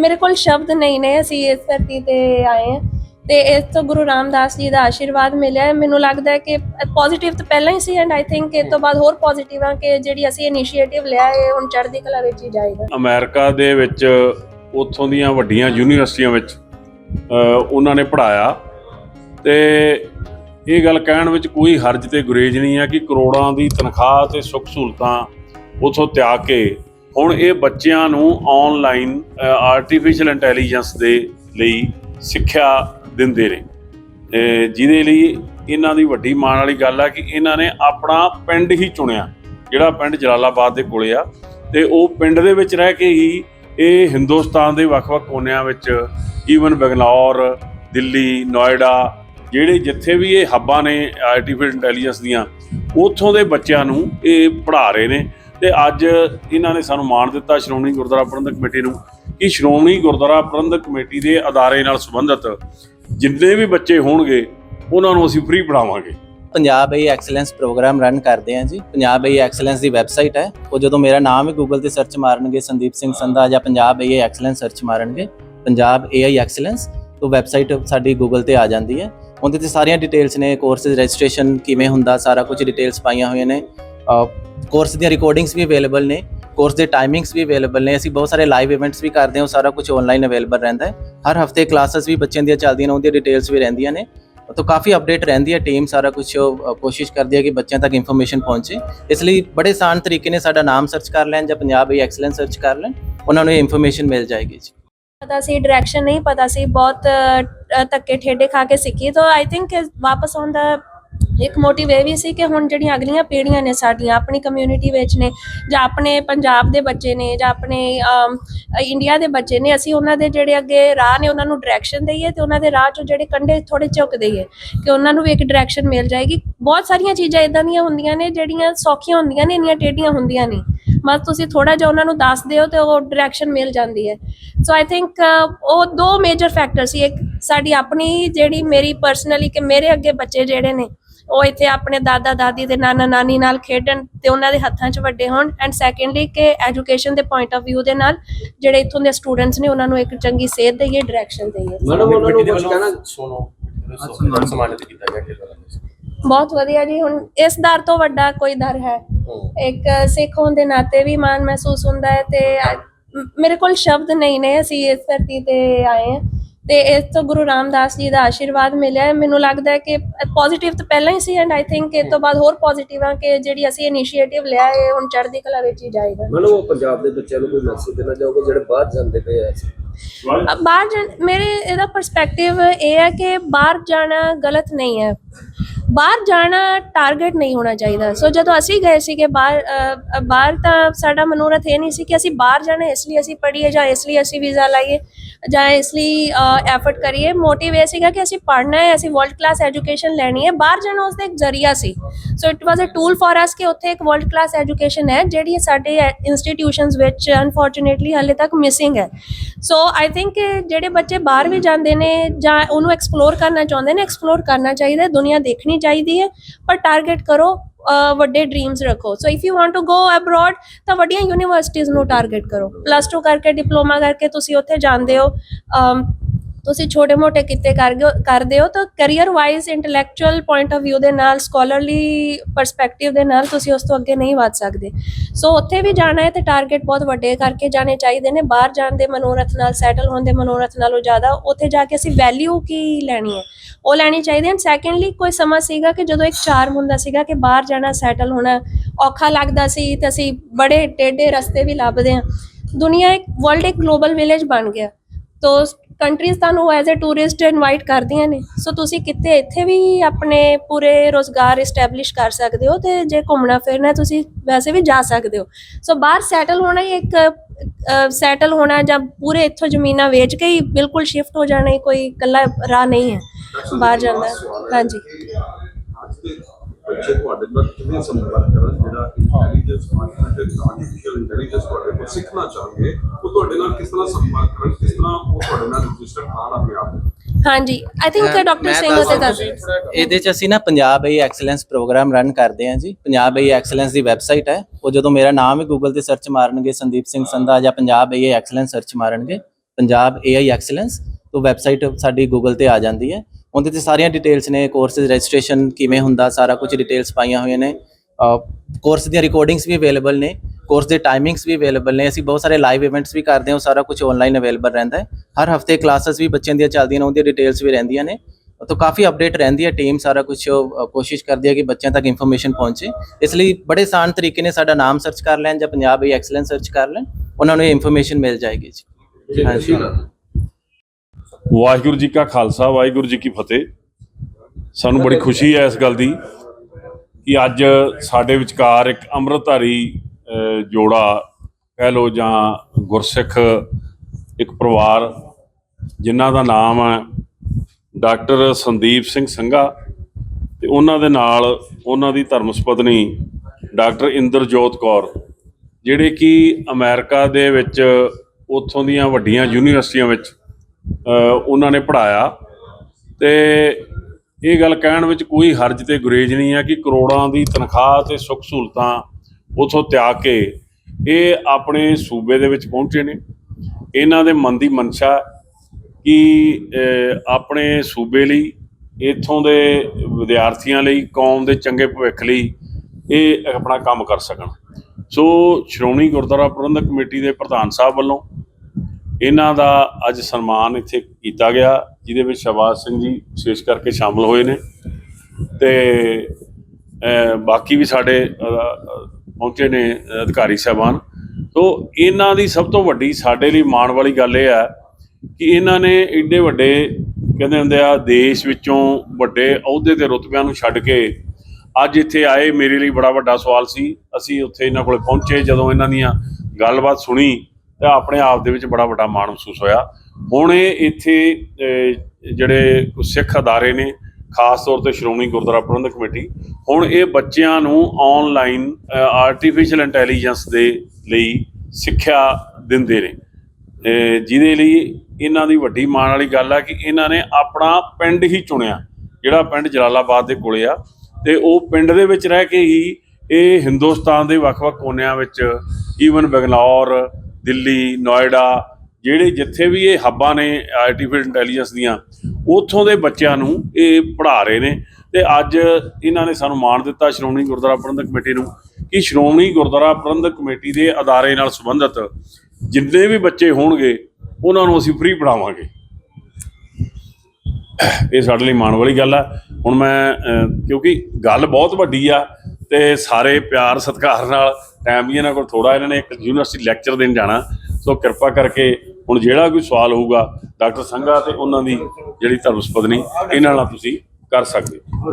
ਮੇਰੇ ਕੋਲ ਸ਼ਬਦ ਨਹੀਂ ਨੇ, ਅਸੀਂ ਇਸ ਧਰਤੀ ਤੇ ਆਏ ਹਾਂ ਤੇ ਇਸ ਤੋਂ ਗੁਰੂ ਰਾਮਦਾਸ ਜੀ ਦਾ ਆਸ਼ੀਰਵਾਦ ਮਿਲਿਆ ਹੈ। ਮੈਨੂੰ ਲੱਗਦਾ ਹੈ ਕਿ ਪੋਜ਼ਿਟਿਵ ਤਾਂ ਪਹਿਲਾਂ ਹੀ ਸੀ ਐਂਡ ਆਈ ਥਿੰਕ ਇਹ ਤੋਂ ਬਾਅਦ ਹੋਰ ਪੋਜ਼ਿਟਿਵ ਆ ਕਿ ਜਿਹੜੀ ਅਸੀਂ ਇਨੀਸ਼ੀਏਟਿਵ ਲਿਆ ਹੈ ਹੁਣ ਚੜ੍ਹਦੀ ਕਲਾ ਵਿੱਚ ਹੀ ਜਾਏਗਾ। ਅਮਰੀਕਾ ਦੇ ਵਿੱਚ, ਉੱਥੋਂ ਦੀਆਂ ਵੱਡੀਆਂ ਯੂਨੀਵਰਸਿਟੀਆਂ ਵਿੱਚ ਉਹਨਾਂ ਨੇ ਪੜਾਇਆ ਤੇ ਇਹ ਗੱਲ ਕਹਿਣ ਵਿੱਚ ਕੋਈ ਹਰਜ ਤੇ ਗੁਰੇਜ ਨਹੀਂ ਹੈ ਕਿ ਕਰੋੜਾਂ ਦੀ ਤਨਖਾਹ ਤੇ ਸੁੱਖ ਸਹੂਲਤਾਂ ਉਥੋਂ ਤਿਆਗ ਕੇ ਹੁਣ ਇਹ ਬੱਚਿਆਂ ਨੂੰ ਆਨਲਾਈਨ ਆਰਟੀਫੀਸ਼ੀਅਲ ਇੰਟੈਲੀਜੈਂਸ ਦੇ ਲਈ ਸਿੱਖਿਆ ਦਿੰਦੇ ਨੇ। ਜਿਹਦੇ ਲਈ ਇਹਨਾਂ ਦੀ ਵੱਡੀ ਮਾਣ ਵਾਲੀ ਗੱਲ ਆ ਕਿ ਇਹਨਾਂ ਨੇ ਆਪਣਾ ਪਿੰਡ ਹੀ ਚੁਣਿਆ, ਜਿਹੜਾ ਪਿੰਡ ਜਲਾਲਾਬਾਦ ਦੇ ਕੋਲੇ ਆ। ਤੇ ਉਹ ਪਿੰਡ ਦੇ ਵਿੱਚ ਰਹਿ ਕੇ ਹੀ ਇਹ ਹਿੰਦੁਸਤਾਨ ਦੇ ਵੱਖ-ਵੱਖ ਕੋਨਿਆਂ ਵਿੱਚ ਈਵਨ ਬੰਗਲੌਰ, ਦਿੱਲੀ, ਨੋਇਡਾ, ਜਿਹੜੇ ਜਿੱਥੇ ਵੀ ਇਹ ਹੱਬਾਂ ਨੇ ਆਰਟੀਫੀਸ਼ੀਅਲ ਇੰਟੈਲੀਜੈਂਸ ਦੀਆਂ, ਉੱਥੋਂ ਦੇ ਬੱਚਿਆਂ ਨੂੰ ਇਹ ਪੜ੍ਹਾ ਰਹੇ ਨੇ। ਤੇ ਅੱਜ ਇਹਨਾਂ ਨੇ ਸਾਨੂੰ ਮਾਣ ਦਿੱਤਾ ਸ਼੍ਰੋਮਣੀ ਗੁਰਦੁਆਰਾ ਪ੍ਰਬੰਧਕ ਕਮੇਟੀ ਨੂੰ ਕਿ ਸ਼੍ਰੋਮਣੀ ਗੁਰਦੁਆਰਾ ਪ੍ਰਬੰਧਕ ਕਮੇਟੀ ਦੇ ਅਦਾਰੇ ਨਾਲ ਸੰਬੰਧਿਤ ਜਿੰਨੇ ਵੀ ਬੱਚੇ ਹੋਣਗੇ, ਉਹਨਾਂ ਨੂੰ ਅਸੀਂ free ਪੜਾਵਾਂਗੇ Punjab A excellence program run ਕਰਦੇ ਹਾਂ ਜੀ। ਪੰਜਾਬ ਏ ਐਕਸਲੈਂਸ ਦੀ ਵੈਬਸਾਈਟ ਹੈ। ਉਹ ਜਦੋਂ ਮੇਰਾ ਨਾਮ ਹੀ ਗੂਗਲ ਤੇ ਸਰਚ ਮਾਰਨਗੇ, ਸੰਦੀਪ ਸਿੰਘ ਸੰਧਾ ਜਾਂ ਪੰਜਾਬ ਏ ਐਕਸਲੈਂਸ ਸਰਚ ਮਾਰਨਗੇ, ਪੰਜਾਬ ਏਆਈ ਐਕਸਲੈਂਸ ਤੋਂ ਵੈਬਸਾਈਟ ਸਾਡੀ ਗੂਗਲ ਤੇ ਆ ਜਾਂਦੀ ਹੈ। ਉਹਦੇ ਤੇ ਸਾਰੀਆਂ ਡਿਟੇਲਸ ਨੇ ਕੋਰਸਿਸ ਰਜਿਸਟ੍ਰੇਸ਼ਨ ਕਿਵੇਂ ਹੁੰਦਾ, ਸਾਰਾ ਕੁਝ ਡਿਟੇਲਸ ਪਾਈਆਂ ਹੋਈਆਂ ਨੇ। ਕੋਰਸ ਦੀਆਂ ਰਿਕਾਰਡਿੰਗਸ ਵੀ ਅਵੇਲੇਬਲ ਨੇ ਕੋਰਸ ਦੇ ਟਾਈਮਿੰਗਸ ਵੀ ਅਵੇਲੇਬਲ ਨੇ, ਅਸੀਂ ਬਹੁਤ ਸਾਰੇ ਲਾਈਵ ਇਵੈਂਟਸ ਵੀ ਕਰਦੇ ਹਾਂ, ਉਹ ਸਾਰਾ ਕੁਝ ਆਨਲਾਈਨ ਅਵੇਲੇਬਲ ਰਹਿੰਦਾ ਹੈ। ਹਰ ਹਫ਼ਤੇ ਕਲਾਸਸ ਵੀ ਬੱਚਿਆਂ ਦੀਆਂ ਚੱਲਦੀਆਂ ਨੇ, ਉਹਦੀਆਂ ਡਿਟੇਲਸ ਵੀ ਰਹਿੰਦੀਆਂ ਨੇ। ਤਾਂ ਕਾਫੀ ਅਪਡੇਟ ਰਹਿੰਦੀ ਹੈ ਟੀਮ ਸਾਰਾ ਕੁਝ ਕੋਸ਼ਿਸ਼ ਕਰਦੀ ਹੈ ਕਿ ਬੱਚਿਆਂ ਤੱਕ ਇਨਫੋਰਮੇਸ਼ਨ ਪਹੁੰਚੇ। ਇਸ ਲਈ ਬੜੇ ਆਸਾਨ ਤਰੀਕੇ ਨੇ ਸਾਡਾ ਨਾਮ ਸਰਚ ਕਰ ਲੈਣ ਜਾਂ ਪੰਜਾਬ ਏ ਐਕਸਲੈਂਸ ਸਰਚ ਕਰ ਲੈਣ, ਉਹਨਾਂ ਨੂੰ ਇਹ ਇਨਫੋਰਮੇਸ਼ਨ ਮਿਲ ਜਾਏਗੀ ਜੀ। ਪਤਾ ਸੀ ਡਾਇਰੈਕਸ਼ਨ ਨਹੀਂ ਪਤਾ ਸੀ, ਬਹੁਤ ਧੱਕੇ ਠੇਡੇ ਖਾ ਕੇ ਸਿੱਖੀ, ਤਾਂ ਆਈ ਥਿੰਕ ਵਾਪਸ ਆਉਣ ਦਾ ਇੱਕ ਮੋਟਿਵ ਇਹ ਵੀ ਸੀ ਕਿ ਹੁਣ ਜਿਹੜੀਆਂ ਅਗਲੀਆਂ ਪੀੜ੍ਹੀਆਂ ਨੇ ਸਾਡੀਆਂ, ਆਪਣੀ ਕਮਿਊਨਿਟੀ ਵਿੱਚ ਨੇ, ਜਾਂ ਆਪਣੇ ਪੰਜਾਬ ਦੇ ਬੱਚੇ ਨੇ, ਜਾਂ ਆਪਣੇ ਇੰਡੀਆ ਦੇ ਬੱਚੇ ਨੇ, ਅਸੀਂ ਉਹਨਾਂ ਦੇ ਜਿਹੜੇ ਅੱਗੇ ਰਾਹ ਨੇ, ਉਹਨਾਂ ਨੂੰ ਡਾਇਰੈਕਸ਼ਨ ਦਈਏ ਤੇ ਉਹਨਾਂ ਦੇ ਰਾਹ 'ਚੋਂ ਜਿਹੜੇ ਕੰਡੇ ਥੋੜੇ ਝੁਕ ਦਈਏ ਕਿ ਉਹਨਾਂ ਨੂੰ ਵੀ ਇੱਕ ਡਾਇਰੈਕਸ਼ਨ ਮਿਲ ਜਾਏਗੀ। ਬਹੁਤ ਸਾਰੀਆਂ ਚੀਜ਼ਾਂ ਇਦਾਂ ਦੀਆਂ ਹੁੰਦੀਆਂ ਨੇ, ਜਿਹੜੀਆਂ ਸੌਖੀਆਂ ਹੁੰਦੀਆਂ ਨੇ, ਇੰਨੀਆਂ ਟੇਢੀਆਂ ਹੁੰਦੀਆਂ ਨਹੀਂ। ਬਸ ਤੁਸੀਂ ਥੋੜਾ ਜਿਹਾ ਉਹਨਾਂ ਨੂੰ ਦੱਸ ਦਿਓ ਤੇ ਉਹ ਡਾਇਰੈਕਸ਼ਨ ਮਿਲ ਜਾਂਦੀ ਹੈ। ਸੋ ਆਈ ਥਿੰਕ ਉਹ ਦੋ ਮੇਜਰ ਫੈਕਟਰ ਸੀ। ਇੱਕ ਸਾਡੀ ਆਪਣੀ ਜਿਹੜੀ ਮੇਰੀ ਪਰਸਨਲੀ ਕਿ ਮੇਰੇ ਅੱਗੇ ਬੱਚੇ ਜਿਹੜੇ ਨੇ ਉਹ ਇੱਥੇ ਆਪਣੇ ਦਾਦਾ ਦਾਦੀ ਤੇ ਨਾਨਾ ਨਾਨੀ ਨਾਲ ਖੇਡਣ ਤੇ ਉਹਨਾਂ ਦੇ ਹੱਥਾਂ 'ਚ ਵੱਡੇ ਹੋਣ ਐਂਡ ਸੈਕੰਡਲੀ ਕਿ ਐਜੂਕੇਸ਼ਨ ਦੇ ਪੁਆਇੰਟ ਆਫ View ਦੇ ਨਾਲ ਜਿਹੜੇ ਇੱਥੋਂ ਦੇ ਸਟੂਡੈਂਟਸ ਨੇ ਉਹਨਾਂ ਨੂੰ ਇੱਕ ਚੰਗੀ ਸੇਧ ਦਈਏ ਡਾਇਰੈਕਸ਼ਨ ਦਈਏ। ਮੈਡਮ ਉਹਨਾਂ ਨੂੰ ਕੁਝ ਕਹਿਣਾ? ਸੁਣੋ। ਸਨਮਾਨ ਸਨਮਾਨਿਤ ਕੀਤਾ ਗਿਆ ਕਿਹੜਾ ਬਹੁਤ ਵਧੀਆ ਜੀ ਹੁਣ ਇਸ ਦਰ ਤੋਂ ਵੱਡਾ ਕੋਈ ਦਰ ਹੈ। ਇੱਕ ਸਿੱਖ ਹੋਣ ਦੇ ਨਾਤੇ ਵੀ ਮਾਣ ਮਹਿਸੂਸ ਹੁੰਦਾ ਹੈ ਤੇ ਮੇਰੇ ਕੋਲ ਸ਼ਬਦ ਨਹੀਂ ਨੇ ਅਸੀਂ ਇਸ ਧਰਤੀ ਤੇ ਆਏ ਹਾਂ। ਤੇ ਇਸ ਤੋਂ ਗੁਰੂ ਰਾਮਦਾਸ ਜੀ ਦਾ ਆਸ਼ੀਰਵਾਦ ਮਿਲਿਆ ਹੈ। ਮੈਨੂੰ ਲੱਗਦਾ ਹੈ ਕਿ ਪੋਜ਼ਿਟਿਵ ਤਾਂ ਪਹਿਲਾਂ ਹੀ ਸੀ ਐਂਡ ਆਈ ਥਿੰਕ ਇਹ ਤੋਂ ਬਾਅਦ ਹੋਰ ਪੋਜ਼ਿਟਿਵ ਆ ਕਿ ਜਿਹੜੀ ਅਸੀਂ ਇਨੀਸ਼ੀਏਟਿਵ ਲਿਆ ਹੈ ਹੁਣ ਚੜ੍ਹਦੀ ਕਲਾ ਵਿੱਚ ਹੀ ਜਾਏਗਾ। ਮੈਡਮ ਉਹ ਪੰਜਾਬ ਦੇ ਬੱਚਿਆਂ ਨੂੰ ਕੋਈ ਮੈਸੇਜ ਦੇਣਾ ਚਾਹੋਗੇ ਜਿਹੜੇ ਬਾਹਰ ਜਾਂਦੇ ਪਏ ਆ ਅ, ਬਾਹਰ ਜਾਣ- ਮੇਰੇ ਇਹਦਾ ਪਰਸਪੈਕਟਿਵ ਇਹ ਹੈ ਕਿ ਬਾਹਰ ਜਾਣਾ ਗਲਤ ਨਹੀਂ ਹੈ। ਬਾਹਰ ਜਾਣਾ ਟਾਰਗੇਟ ਨਹੀਂ ਹੋਣਾ ਚਾਹੀਦਾ। ਸੋ ਜਦੋਂ ਅਸੀਂ ਗਏ ਸੀਗੇ ਬਾਹਰ ਅ, ਬਾਹਰ ਤਾਂ ਸਾਡਾ ਮਨੋਰਥ ਇਹ ਨਹੀਂ ਸੀ ਕਿ ਅਸੀਂ ਬਾਹਰ ਜਾਣਾ ਇਸ ਲਈ ਅਸੀਂ ਪੜ੍ਹੀਏ ਜਾਂ ਇਸ ਲਈ ਅਸੀਂ ਵੀਜ਼ਾ ਲਾਈਏ ਜਾਂ ਇਸ ਲਈ ਐਫਰਟ ਕਰੀਏ। ਮੋਟਿਵ ਇਹ ਸੀਗਾ ਕਿ ਅਸੀਂ ਪੜ੍ਹਨਾ ਹੈ ਅਸੀਂ ਵਰਲਡ ਕਲਾਸ ਐਜੂਕੇਸ਼ਨ ਲੈਣੀ ਹੈ। ਬਾਹਰ ਜਾਣਾ ਉਸ ਦਾ ਇੱਕ ਜ਼ਰੀਆ ਸੀ। So it was a tool for us ਕਿ ਉੱਥੇ ਇੱਕ ਵਰਲਡ ਕਲਾਸ ਐਜੂਕੇਸ਼ਨ ਹੈ ਜਿਹੜੀ ਸਾਡੇ ਇੰਸਟੀਟਿਊਸ਼ਨਸ ਵਿੱਚ ਅਨਫੋਰਚੂਨੇਟਲੀ ਹਾਲੇ ਤੱਕ ਮਿਸਿੰਗ ਹੈ। ਸੋ ਆਈ ਥਿੰਕ ਜਿਹੜੇ ਬੱਚੇ ਬਾਹਰ ਵੀ ਜਾਂਦੇ ਨੇ ਜਾਂ ਉਹਨੂੰ ਐਕਸਪਲੋਰ ਕਰਨਾ ਚਾਹੁੰਦੇ ਨੇ ਐਕਸਪਲੋਰ ਕਰਨਾ ਚਾਹੀਦਾ ਹੈ। ਦੁਨੀਆ ਦੇਖਣੀ ਚਾਹੀਦੀ ਹੈ, ਪਰ ਟਾਰਗੇਟ ਕਰੋ ਵੱਡੇ ਡ੍ਰੀਮਸ ਰੱਖੋ। So if you want to go abroad ਤਾਂ ਵੱਡੀਆਂ ਯੂਨੀਵਰਸਿਟੀਜ਼ ਨੂੰ ਟਾਰਗੇਟ ਕਰੋ। ਪਲੱਸ 2 ਕਰਕੇ ਡਿਪਲੋਮਾ ਕਰਕੇ ਤੁਸੀਂ ਉੱਥੇ ਜਾਂਦੇ ਹੋ ਤੁਸੀਂ ਛੋਟੇ ਮੋਟੇ ਕਿੱਤੇ ਕਰਦੇ ਹੋ, ਤਾਂ career wise intellectual point of View ਦੇ ਨਾਲ ਸਕਾਲਰਲੀ ਪਰਸਪੈਕਟਿਵ ਦੇ ਨਾਲ ਤੁਸੀਂ ਉਸ ਤੋਂ ਅੱਗੇ ਨਹੀਂ ਵਧ ਸਕਦੇ। ਸੋ ਉੱਥੇ ਵੀ ਜਾਣਾ ਹੈ ਤੇ ਟਾਰਗੇਟ ਬਹੁਤ ਵੱਡੇ ਕਰਕੇ ਜਾਣੇ ਚਾਹੀਦੇ ਨੇ। ਬਾਹਰ ਜਾਣ ਦੇ ਮਨੋਰਥ ਨਾਲ ਸੈਟਲ ਹੋਣ ਦੇ ਮਨੋਰਥ ਨਾਲੋਂ ਜ਼ਿਆਦਾ, ਉੱਥੇ ਜਾ ਕੇ ਅਸੀਂ ਵੈਲਿਊ ਕੀ ਲੈਣੀ ਹੈ? ਉਹ ਲੈਣੀ ਚਾਹੀਦੀ ਹੈ। ਸੈਕੰਡਲੀ ਕੋਈ ਸਮਾਂ ਸੀਗਾ ਕਿ ਜਦੋਂ ਇੱਕ ਚਾਰਮ ਹੁੰਦਾ ਸੀਗਾ ਕਿ ਬਾਹਰ ਜਾਣਾ ਸੈਟਲ ਹੋਣਾ, ਔਖਾ ਲੱਗਦਾ ਸੀ ਤੇ ਅਸੀਂ ਬੜੇ ਟੇਢੇ ਰਸਤੇ ਵੀ ਲੱਭਦੇ ਹਾਂ। ਦੁਨੀਆ ਇੱਕ ਵਰਲਡ ਇੱਕ ਗਲੋਬਲ ਵਿਲੇਜ ਬਣ ਗਿਆ। ਤੋ ਕੰਟਰੀਜ਼ ਤੁਹਾਨੂੰ ਐਜ਼ ਅ ਟੂਰਿਸਟ ਇਨਵਾਈਟ ਕਰਦੀਆਂ ਨੇ। ਸੋ ਤੁਸੀਂ ਕਿਤੇ ਇੱਥੇ ਵੀ ਆਪਣੇ ਪੂਰੇ ਰੋਜ਼ਗਾਰ ਇਸਟੈਬਲਿਸ਼ ਕਰ ਸਕਦੇ ਹੋ ਤੇ ਜੇ ਘੁੰਮਣਾ ਫਿਰਨਾ ਤੁਸੀਂ ਵੈਸੇ ਵੀ ਜਾ ਸਕਦੇ ਹੋ। ਸੋ ਬਾਹਰ ਸੈਟਲ ਹੋਣਾ ਹੀ ਇੱਕ ਸੈਟਲ ਹੋਣਾ ਜਾਂ ਪੂਰੇ ਇੱਥੋਂ ਜ਼ਮੀਨਾਂ ਵੇਚ ਕੇ ਹੀ ਬਿਲਕੁਲ ਸ਼ਿਫਟ ਹੋ ਜਾਣਾ ਹੀ ਕੋਈ ਇਕੱਲਾ ਰਾਹ ਨਹੀਂ ਹੈ। ਬਾਹਰ ਜਾਂਦਾ ਹਾਂਜੀ। ਅੱਜ ਦੇ ਬੱਚੇ ਤੁਹਾਡੇ ਨਾਲ ਕਿਵੇਂ ਸੰਪਰਕ ਕਰਨ? ਜਿਹੜਾ ਇੰਟੈਲੀਜੈਂਸ ਆਰਟੀਫੀਸ਼ੀਅਲ ਆਰਟੀਫੀਸ਼ੀਅਲ ਇੰਟੈਲੀਜੈਂਸ ਤੁਹਾਡੇ ਕੋਲ ਸਿੱਖਣਾ ਚਾਹੁੰਦੇ ਉਹ ਤੁਹਾਡੇ ਨਾਲ ਕਿਸ ਤਰ੍ਹਾਂ ਸੰਪਰਕ ਕਰਨ? ਕਿਸ ਤਰ੍ਹਾਂ ਉਹ ਤੁਹਾਡੇ ਨਾਲ ਰਜਿਸਟਰ ਖਾਣ ਆਪਣੇ ਆਪ ਨੂੰ? ਹਾਂਜੀ। ਆਈ ਥਿੰਕ ਮੈਂ- ਡਾਕਟਰ ਮੈਂ ਸਿੰਘ ਦੱਸ ਉਹਦੇ ਦਿੰਦਾ ਦੱਸ ਇਹਦੇ ਚ ਅਸੀਂ ਨਾ Punjab A excellence program run ਕਰਦੇ ਹਾਂ ਜੀ। ਪੰਜਾਬ ਏ ਐਕਸਲੈਂਸ ਦੀ ਵੈਬਸਾਈਟ ਹੈ। ਉਹ ਜਦੋਂ ਮੇਰਾ ਨਾਮ ਹੀ ਗੂਗਲ ਤੇ ਸਰਚ ਮਾਰਨਗੇ ਸੰਦੀਪ ਸਿੰਘ ਸੰਧਾ ਜਾਂ ਪੰਜਾਬ ਏ ਐਕਸਲੈਂਸ ਸਰਚ ਮਾਰਨਗੇ ਪੰਜਾਬ AI ਐਕਸਲੈਂਸ ਤੋਂ ਵੈਬਸਾਈਟ ਸਾਡੀ ਗੂਗਲ ਤੇ ਆ ਜਾਂਦੀ ਹੈ। ਉਹਦੇ ਤੇ ਸਾਰੀਆਂ ਡਿਟੇਲਸ ਨੇ ਕੋਰਸਸ ਰਜਿਸਟ੍ਰੇਸ਼ਨ ਕਿਵੇਂ ਹੁੰਦਾ ਸਾਰਾ ਕੁਝ ਡਿਟੇਲਸ ਪਾਈਆਂ ਹੋਈਆਂ ਨੇ। ਕੋਰਸ ਦੀਆਂ ਰਿਕਾਰਡਿੰਗਸ ਵੀ ਅਵੇਲੇਬਲ ਨੇ ਕੋਰਸ ਦੇ ਟਾਈਮਿੰਗਸ ਵੀ ਅਵੇਲੇਬਲ ਨੇ। ਅਸੀਂ ਬਹੁਤ ਸਾਰੇ ਲਾਈਵ ਇਵੈਂਟਸ ਵੀ ਕਰਦੇ ਹਾਂ ਸਾਰਾ ਕੁਝ ਆਨਲਾਈਨ ਅਵੇਲੇਬਲ ਰਹਿੰਦਾ ਹੈ। ਹਰ ਹਫ਼ਤੇ ਕਲਾਸਸ ਵੀ ਬੱਚਿਆਂ ਦੀਆਂ ਚੱਲਦੀਆਂ ਨੇ ਉਹਦੀਆਂ ਡਿਟੇਲਸ ਵੀ ਰਹਿੰਦੀਆਂ ਨੇ। ਤੋਂ ਕਾਫੀ ਅਪਡੇਟ ਰਹਿੰਦੀ ਹੈ ਟੀਮ ਸਾਰਾ ਕੁਝ ਕੋਸ਼ਿਸ਼ ਕਰਦੀ ਹੈ ਕਿ ਬੱਚਿਆਂ ਤੱਕ ਇਨਫੋਰਮੇਸ਼ਨ ਪਹੁੰਚੇ। ਇਸ ਲਈ ਬੜੇ ਆਸਾਨ ਤਰੀਕੇ ਨੇ ਸਾਡਾ ਨਾਮ ਸਰਚ ਕਰ ਲੈਣ ਜਾਂ ਪੰਜਾਬ ਏ ਐਕਸਲੈਂਸ ਸਰਚ ਕਰ ਲੈਣ। ਉਹਨਾਂ ਨੂੰ ਇਹ ਇਨਫੋਰਮੇਸ਼ਨ ਮਿਲ ਜਾਏਗੀ ਜੀ। ਹਾਂਜੀ। ਵਾਹਿਗੁਰੂ ਜੀ ਕਾ ਖਾਲਸਾ, ਵਾਹਿਗੁਰੂ ਜੀ ਕੀ ਫਤਿਹ। ਸਾਨੂੰ ਬੜੀ ਖੁਸ਼ੀ ਹੈ ਇਸ ਗੱਲ ਦੀ ਕਿ ਅੱਜ ਸਾਡੇ ਵਿਚਕਾਰ ਇੱਕ ਅੰਮ੍ਰਿਤਧਾਰੀ ਜੋੜਾ ਕਹਿ ਲੋ ਜਾਂ ਗੁਰਸਿੱਖ ਇੱਕ ਪਰਿਵਾਰ, ਜਿਨ੍ਹਾਂ ਦਾ ਨਾਮ ਹੈ ਡਾਕਟਰ ਸੰਦੀਪ ਸਿੰਘ ਸੰਘਾ ਤੇ ਉਹਨਾਂ ਦੇ ਨਾਲ ਉਹਨਾਂ ਦੀ ਧਰਮ ਸੁਪਤਨੀ ਡਾਕਟਰ ਇੰਦਰਜੋਤ ਕੌਰ, ਜਿਹੜੇ ਕਿ ਅਮਰੀਕਾ ਦੇ ਵਿੱਚ ਉੱਥੋਂ ਦੀਆਂ ਵੱਡੀਆਂ ਯੂਨੀਵਰਸਿਟੀਆਂ ਵਿੱਚ ਉਹਨਾਂ ਨੇ ਪੜ੍ਹਾਇਆ। ਤੇ ਇਹ ਗੱਲ ਕਹਿਣ ਵਿੱਚ ਕੋਈ ਹਰਜ ਤੇ ਗੁਰੇਜ ਨਹੀਂ ਹੈ ਕਿ ਕਰੋੜਾਂ ਦੀ ਤਨਖਾਹ ਤੇ ਸੁੱਖ ਸਹੂਲਤਾਂ ਉਥੋਂ ਤਿਆਗ ਕੇ ਇਹ ਆਪਣੇ ਸੂਬੇ ਦੇ ਵਿੱਚ ਪਹੁੰਚੇ ਨੇ। ਇਹਨਾਂ ਦੇ ਮਨ ਦੀ ਮਨਸ਼ਾ ਕਿ ਆਪਣੇ ਸੂਬੇ ਲਈ, ਇਥੋਂ ਦੇ ਵਿਦਿਆਰਥੀਆਂ ਲਈ, ਕੌਮ ਦੇ ਚੰਗੇ ਭਵਿੱਖ ਲਈ ਇਹ ਆਪਣਾ ਕੰਮ ਕਰ ਸਕਣ। ਸੋ ਸ਼੍ਰੋਮਣੀ ਗੁਰਦੁਆਰਾ ਪ੍ਰਬੰਧਕ ਕਮੇਟੀ ਦੇ ਪ੍ਰਧਾਨ ਸਾਹਿਬ ਵੱਲੋਂ ਇਹਨਾਂ ਦਾ ਅੱਜ ਸਨਮਾਨ ਇੱਥੇ ਕੀਤਾ ਗਿਆ, ਜਿਹਦੇ ਵਿੱਚ ਸ਼ਹਬਾਜ਼ ਸਿੰਘ ਜੀ ਵਿਸ਼ੇਸ਼ ਕਰਕੇ ਸ਼ਾਮਲ ਹੋਏ ਨੇ। ਤੇ ਬਾਕੀ ਵੀ ਸਾਡੇ ਪਹੁੰਚੇ ਨੇ ਅਧਿਕਾਰੀ ਸਾਹਿਬਾਨ। ਸੋ ਇਹਨਾਂ ਦੀ ਸਭ ਤੋਂ ਵੱਡੀ ਸਾਡੇ ਲਈ ਮਾਣ ਵਾਲੀ ਗੱਲ ਇਹ ਹੈ ਕਿ ਇਹਨਾਂ ਨੇ ਏਡੇ ਵੱਡੇ, ਕਹਿੰਦੇ ਹੁੰਦੇ ਆ, ਦੇਸ਼ ਵਿੱਚੋਂ ਵੱਡੇ ਅਹੁਦੇ ਤੇ ਰੁਤਬਿਆਂ ਨੂੰ ਛੱਡ ਕੇ ਅੱਜ ਇੱਥੇ ਆਏ। ਮੇਰੇ ਲਈ ਬੜਾ ਵੱਡਾ ਸਵਾਲ ਸੀ। ਅਸੀਂ ਉੱਥੇ ਇਹਨਾਂ ਕੋਲੇ ਪਹੁੰਚੇ ਜਦੋਂ ਇਹਨਾਂ ਦੀਆਂ ਗੱਲਬਾਤ ਸੁਣੀ। ਤਾਂ ਆਪਣੇ ਆਪ ਦੇ ਵਿੱਚ ਬੜਾ ਵੱਡਾ ਮਾਣ ਮਹਿਸੂਸ ਹੋਇਆ। ਹੁਣ ਇਹ ਇੱਥੇ ਜਿਹੜੇ ਸਿੱਖ ਅਦਾਰੇ ਨੇ, ਖਾਸ ਤੌਰ ਤੇ ਸ਼੍ਰੋਮਣੀ ਗੁਰਦੁਆਰਾ ਪ੍ਰਬੰਧਕ ਕਮੇਟੀ, ਹੁਣ ਇਹ ਬੱਚਿਆਂ ਨੂੰ ਆਨਲਾਈਨ ਆਰਟੀਫੀਸ਼ੀਅਲ ਇੰਟੈਲੀਜੈਂਸ ਦੇ ਲਈ ਸਿੱਖਿਆ ਦਿੰਦੇ ਨੇ। ਜਿਹਦੇ ਲਈ ਇਹਨਾਂ ਦੀ ਵੱਡੀ ਮਾਣ ਵਾਲੀ ਗੱਲ ਆ ਕਿ ਇਹਨਾਂ ਨੇ ਆਪਣਾ ਪਿੰਡ ਹੀ ਚੁਣਿਆ, ਜਿਹੜਾ ਪਿੰਡ ਜਲਾਲਾਬਾਦ ਦੇ ਕੋਲੇ ਆ। ਤੇ ਉਹ ਪਿੰਡ ਦੇ ਵਿੱਚ ਰਹਿ ਕੇ ਹੀ ਇਹ ਹਿੰਦੁਸਤਾਨ ਦੇ ਵੱਖ-ਵੱਖ ਕੋਨਿਆਂ ਵਿੱਚ ਈਵਨ ਬੰਗਲੌਰ ਦਿੱਲੀ, ਨੋਇਡਾ, ਜਿਹੜੇ ਜਿੱਥੇ ਵੀ ਇਹ ਹੱਬਾਂ ਨੇ ਆਰਟੀਫੀਸ਼ੀਅਲ ਇੰਟੈਲੀਜੈਂਸ ਦੀਆਂ, ਉੱਥੋਂ ਦੇ ਬੱਚਿਆਂ ਨੂੰ ਇਹ ਪੜ੍ਹਾ ਰਹੇ ਨੇ। ਤੇ ਅੱਜ ਇਹਨਾਂ ਨੇ ਸਾਨੂੰ ਮਾਣ ਦਿੱਤਾ ਸ਼੍ਰੋਮਣੀ ਗੁਰਦੁਆਰਾ ਪ੍ਰਬੰਧਕ ਕਮੇਟੀ ਨੂੰ ਕਿ ਸ਼੍ਰੋਮਣੀ ਗੁਰਦੁਆਰਾ ਪ੍ਰਬੰਧਕ ਕਮੇਟੀ ਦੇ ਅਦਾਰੇ ਨਾਲ ਸੰਬੰਧਿਤ ਜਿੰਨੇ ਵੀ ਬੱਚੇ ਹੋਣਗੇ, ਉਹਨਾਂ ਨੂੰ ਅਸੀਂ ਫ੍ਰੀ ਪੜਾਵਾਂਗੇ ਇਹ ਸਾਡੇ ਲਈ ਮਾਣ ਵਾਲੀ ਗੱਲ ਆ। ਹੁਣ ਮੈਂ ਕਿਉਂਕਿ ਗੱਲ ਬਹੁਤ ਵੱਡੀ ਆ ਤੇ ਸਾਰੇ ਪਿਆਰ ਸਤਿਕਾਰ ਨਾਲ ਟਾਈਮ ਵੀ ਇਹਨਾਂ ਕੋਲ ਥੋੜਾ ਇਹਨਾਂ ਨੇ ਇੱਕ ਯੂਨੀਵਰਸਿਟੀ ਲੈਕਚਰ ਦੇਣ ਜਾਣਾ। ਸੋ ਕਿਰਪਾ ਕਰਕੇ ਹੁਣ ਜਿਹੜਾ ਕੋਈ ਸਵਾਲ ਹੋਊਗਾ ਡਾਕਟਰ ਸੰਘਾ ਤੇ ਉਹਨਾਂ ਦੀ ਜਿਹੜੀ ਧਰਮ ਸੁਪਤਨੀ ਇਹਨਾਂ ਨਾਲ ਤੁਸੀਂ ਕਰ ਸਕਦੇ ਹੋ।